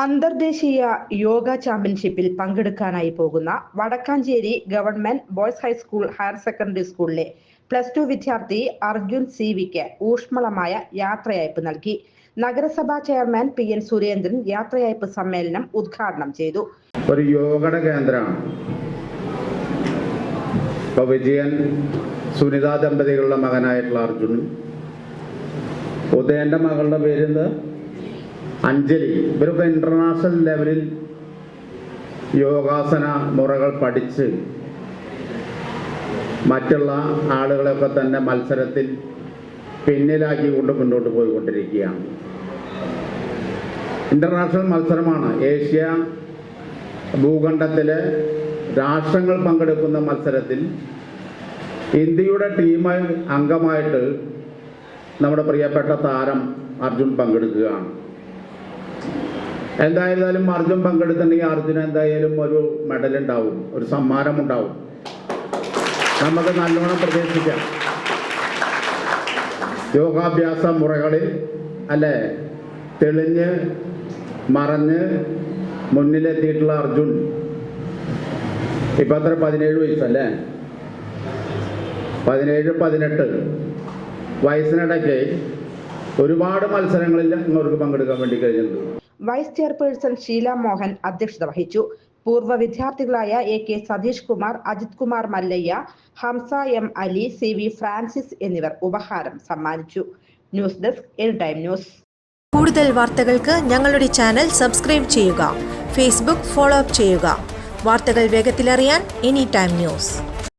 അന്തർദേശീയ യോഗ ചാമ്പ്യൻഷിപ്പിൽ പങ്കെടുക്കാനായി പോകുന്ന Vadakkanchery government boys high school higher secondary സ്കൂളിലെ പ്ലസ് ടു വിദ്യാർത്ഥി അർജുൻ സി വിക്ക് ഊഷ്മളമായ യാത്രയയപ്പ് നൽകി. നഗരസഭാ ചെയർമാൻ പി എൻ സുരേന്ദ്രൻ യാത്രയയപ്പ് സമ്മേളനം ഉദ്ഘാടനം ചെയ്തു. ഒരു യോഗയുടെ കേന്ദ്രമാണ്. ഇപ്പൊ വിജയൻ ദമ്പതികളുടെ മകനായിട്ടുള്ള അർജുൻ. ഉദയന്റെ മകളുടെ പേരെന്ത്? അഞ്ജലി. ഇവരൊക്കെ ഇന്റർനാഷണൽ ലെവലിൽ യോഗാസന മുറകൾ പഠിച്ച് മറ്റുള്ള ആളുകളൊക്കെ തന്നെ മത്സരത്തിൽ പിന്നിലാക്കിക്കൊണ്ട് മുന്നോട്ട് പോയിക്കൊണ്ടിരിക്കുകയാണ്. ഇന്റർനാഷണൽ മത്സരമാണ്. ഏഷ്യ ഭൂഖണ്ഡത്തിലെ രാഷ്ട്രങ്ങൾ പങ്കെടുക്കുന്ന മത്സരത്തിൽ ഇന്ത്യയുടെ ടീമായി അംഗമായിട്ട് നമ്മുടെ പ്രിയപ്പെട്ട താരം അർജുൻ പങ്കെടുക്കുകയാണ്. എന്തായാലും അർജുൻ പങ്കെടുത്തിട്ടുണ്ടെങ്കിൽ അർജുന എന്തായാലും ഒരു മെഡൽ ഉണ്ടാവും ഒരു സമ്മാനം ഉണ്ടാവും. നമുക്ക് നല്ലോണം പ്രതീക്ഷിക്കാം. യോഗാഭ്യാസ മുറകളിൽ അല്ലെ? തെളിഞ്ഞ് മറഞ്ഞ് മുന്നിലെത്തിയിട്ടുള്ള അർജുൻ. ഇപ്പത്ര പതിനേഴ് വയസ്സല്ലേ? പതിനേഴ് പതിനെട്ട്. വയസ്സിനിടയ്ക്ക് ഒരുപാട് മത്സരങ്ങളിൽ അവർക്ക് പങ്കെടുക്കാൻ വേണ്ടി കഴിഞ്ഞിട്ടുണ്ട്. വൈസ് ചെയർപേഴ്സൺ ഷീല മോഹൻ അധ്യക്ഷത വഹിച്ചു. പൂർവ വിദ്യാർത്ഥികളായ A K Satheesh Kumar Ajith Kumar Mallayya Hamza M Ali C V Francis എന്നിവർ ഉപഹാരം സമ്മാനിച്ചു. News desk N time news. കൂടുതൽ വാർത്തകൾക്ക് ഞങ്ങളുടെ ചാനൽ സബ്സ്ക്രൈബ് ചെയ്യുക. ഫേസ്ബുക്ക് ഫോളോ അപ്പ് ചെയ്യുക. വാർത്തകൾ വേഗത്തിലറിയാൻ എനി ടൈം ന്യൂസ്.